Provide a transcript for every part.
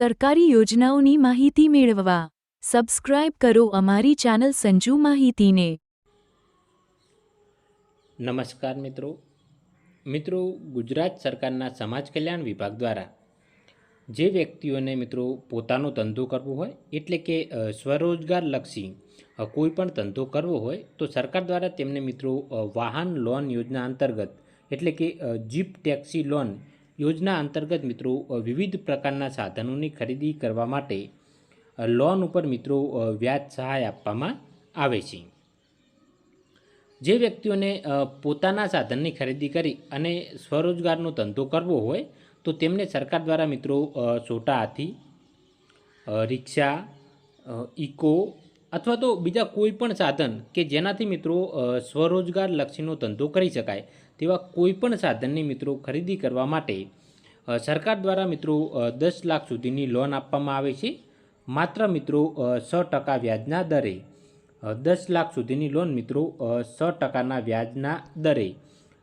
સરકારી યોજનાઓની માહિતી મેળવવા. સબસ્ક્રાઇબ કરો અમારી ચેનલ સંજુ માહિતીને. નમસ્કાર મિત્રો. મિત્રો, ગુજરાત સરકારના સમાજ કલ્યાણ વિભાગ દ્વારા જે વ્યક્તિઓને મિત્રો પોતાનો ધંધો કરવો હોય, એટલે કે સ્વરોજગારલક્ષી કોઈપણ કોઈ પણ ધંધો કરવો હોય, તો સરકાર દ્વારા તેમને મિત્રો વાહન લોન યોજના અંતર્ગત, એટલે કે જીપ ટેક્સી લોન યોજના અંતર્ગત મિત્રો વિવિધ પ્રકારના સાધનોની ખરીદી કરવા માટે લોન ઉપર મિત્રો વ્યાજ સહાય આપવામાં આવે છે. જે વ્યક્તિઓને પોતાના સાધનની ખરીદી કરી અને સ્વરોજગારનો ધંધો કરવો હોય, તો તેમને સરકાર દ્વારા મિત્રો છોટા હાથી રિક્ષા ઇકો અથવા તો બીજા કોઈ પણ સાધન કે જેનાથી મિત્રો સ્વરોજગાર લક્ષીનો ધંધો કરી શકાય, તેવા કોઈ પણ સાધનની મિત્રો ખરીદી કરવા માટે સરકાર દ્વારા મિત્રો દસ લાખ સુધીની લોન આપવામાં આવે છે. માત્ર મિત્રો સ ટકા વ્યાજના દરે દસ લાખ સુધીની લોન મિત્રો સ ટકાના વ્યાજના દરે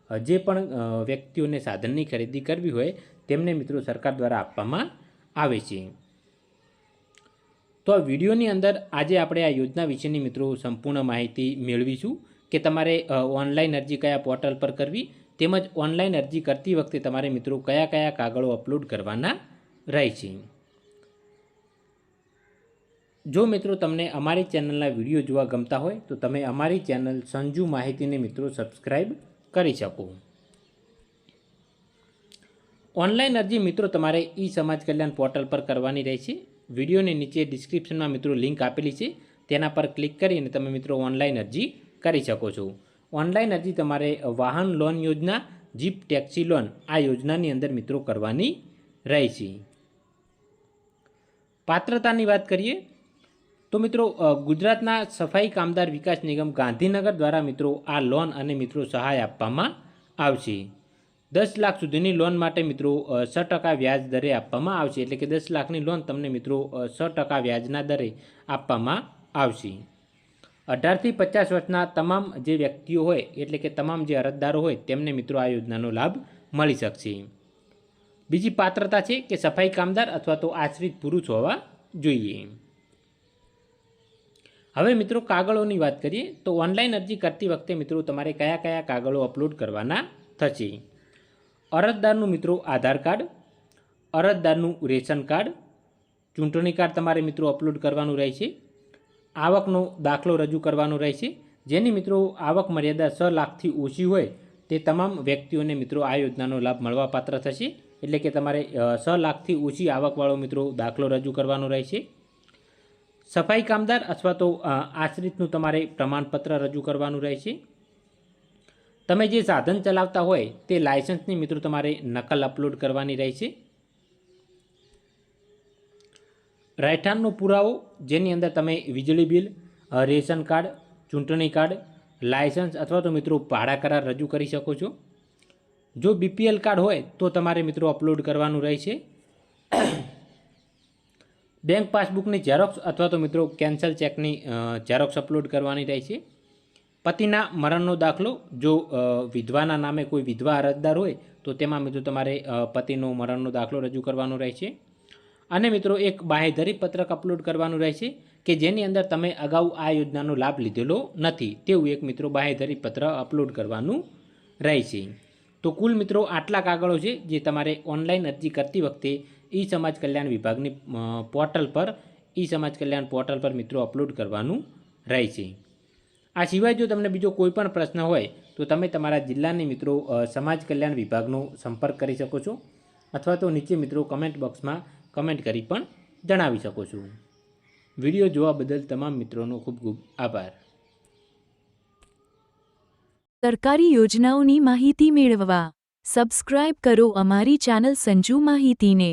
જે પણ વ્યક્તિઓને સાધનની ખરીદી કરવી હોય, તેમને મિત્રો સરકાર દ્વારા આપવામાં આવે છે. તો આ વિડીયોની અંદર આજે આપણે આ યોજના વિશેની મિત્રો સંપૂર્ણ માહિતી મેળવીશું કે તમારે ઓનલાઈન અરજી કયા પોર્ટલ પર કરવી, તેમજ ઓનલાઈન અરજી કરતી વખતે તમારે મિત્રો કયા કયા કાગળો અપલોડ કરવાના રહે છે જો મિત્રો તમને અમારી ચેનલના વીડિયો જોવા ગમતા હોય, તો તમે અમારી ચેનલ સંજુ માહિતીને મિત્રો સબસ્ક્રાઈબ કરી શકો. ઓનલાઈન અરજી મિત્રો તમારે ઈ સમાજ કલ્યાણ પોર્ટલ પર કરવાની રહેશે. વિડીયોની નીચે ડિસ્ક્રિપ્શનમાં મિત્રો લિંક આપેલી છે. તેના પર ક્લિક કરીને તમે મિત્રો ઓનલાઈન અરજી કરી શકો છો. ઓનલાઈન અરજી તમારે વાહન લોન યોજના જીપ ટેક્સી લોન આ યોજનાની અંદર મિત્રો કરવાની રહેશે પાત્રતાની વાત કરીએ, તો મિત્રો ગુજરાતના સફાઈ કામદાર વિકાસ નિગમ ગાંધીનગર દ્વારા મિત્રો આ લોન અને મિત્રો સહાય આપવામાં આવશે. દસ લાખ સુધીની લોન માટે મિત્રો સ ટકા વ્યાજ દરે આપવામાં આવશે. એટલે કે દસ લાખની લોન તમને મિત્રો સ ટકા વ્યાજના દરે આપવામાં આવશે. અઢારથી પચાસ વર્ષના તમામ જે વ્યક્તિઓ હોય, એટલે કે તમામ જે અરજદારો હોય, તેમને મિત્રો આ યોજનાનો લાભ મળી શકશે. બીજી પાત્રતા છે કે સફાઈ કામદાર અથવા તો આશ્રિત પુરુષ હોવા જોઈએ. હવે મિત્રો કાગળોની વાત કરીએ, તો ઓનલાઈન અરજી કરતી વખતે મિત્રો તમારે કયા કયા કાગળો અપલોડ કરવાના થશે? અરજદારનું મિત્રો આધાર કાર્ડ, અરજદારનું રેશન કાર્ડ, ચૂંટણી કાર્ડ તમારે મિત્રો અપલોડ કરવાનું રહેશે આવકનો દાખલો રજૂ કરવાનો રહેશે જેની મિત્રો આવક મર્યાદા છ લાખથી ઓછી હોય તે તમામ વ્યક્તિઓને મિત્રો આ યોજનાનો લાભ મળવાપાત્ર થશે. એટલે કે તમારે છ લાખથી ઓછી આવકવાળો મિત્રો દાખલો રજૂ કરવાનો રહેશે સફાઈ કામદાર અથવા તો આશ્રિતનું તમારે પ્રમાણપત્ર રજૂ કરવાનું રહેશે તમે જે સાધન ચલાવતા હોય તે લાયસન્સની મિત્રો તમારે નકલ અપલોડ કરવાની રહેશે. રહેઠાણનો પુરાવો, જેની અંદર તમે વીજળી બિલ રેશન કાર્ડ, ચૂંટણી કાર્ડ, લાયસન્સ અથવા તો મિત્રો ભાડા કરાર રજૂ કરી શકો છો. જો બીપીએલ કાર્ડ હોય તો તમારે મિત્રો અપલોડ કરવાનું રહેશે. બેંક પાસબુકની ઝેરોક્સ અથવા તો મિત્રો કેન્સલ ચેકની ઝેરોક્ષ અપલોડ કરવાની રહેશે. પતિના મરણનો દાખલો, જો વિધવાના નામે કોઈ વિધવા અરજદાર હોય, તો તેમાં મિત્રો તમારે પતિનો મરણનો દાખલો રજૂ કરવાનો રહેશે. અને મિત્રો એક બાહેધરી પત્રક અપલોડ કરવાનું રહેશે કે જેની અંદર તમે અગાઉ આ યોજનાનો લાભ લીધેલો નથી, તેવું એક મિત્રો બાહેધરી પત્ર અપલોડ કરવાનું રહેશે. તો કુલ મિત્રો આટલા કાગળો છે જે તમારે ઓનલાઈન અરજી કરતી વખતે ઈ સમાજ કલ્યાણ વિભાગની પોર્ટલ પર ઈ સમાજ કલ્યાણ પોર્ટલ પર મિત્રો અપલોડ કરવાનું રહેશે. આ સિવાય જો તમને બીજો કોઈ પણ પ્રશ્ન હોય, તો તમે તમારા જિલ્લાની મિત્રો સમાજ કલ્યાણ વિભાગનો સંપર્ક કરી શકો છો, અથવા તો નીચે મિત્રો કમેન્ટ બોક્સમાં કમેન્ટ કરી પણ જણાવી શકો છો. વીડિયો જોવા બદલ તમામ મિત્રોનો ખૂબ ખૂબ આભાર. સરકારી યોજનાઓની માહિતી મેળવવા સબસ્ક્રાઇબ કરો અમારી ચેનલ સંજુ માહિતીને.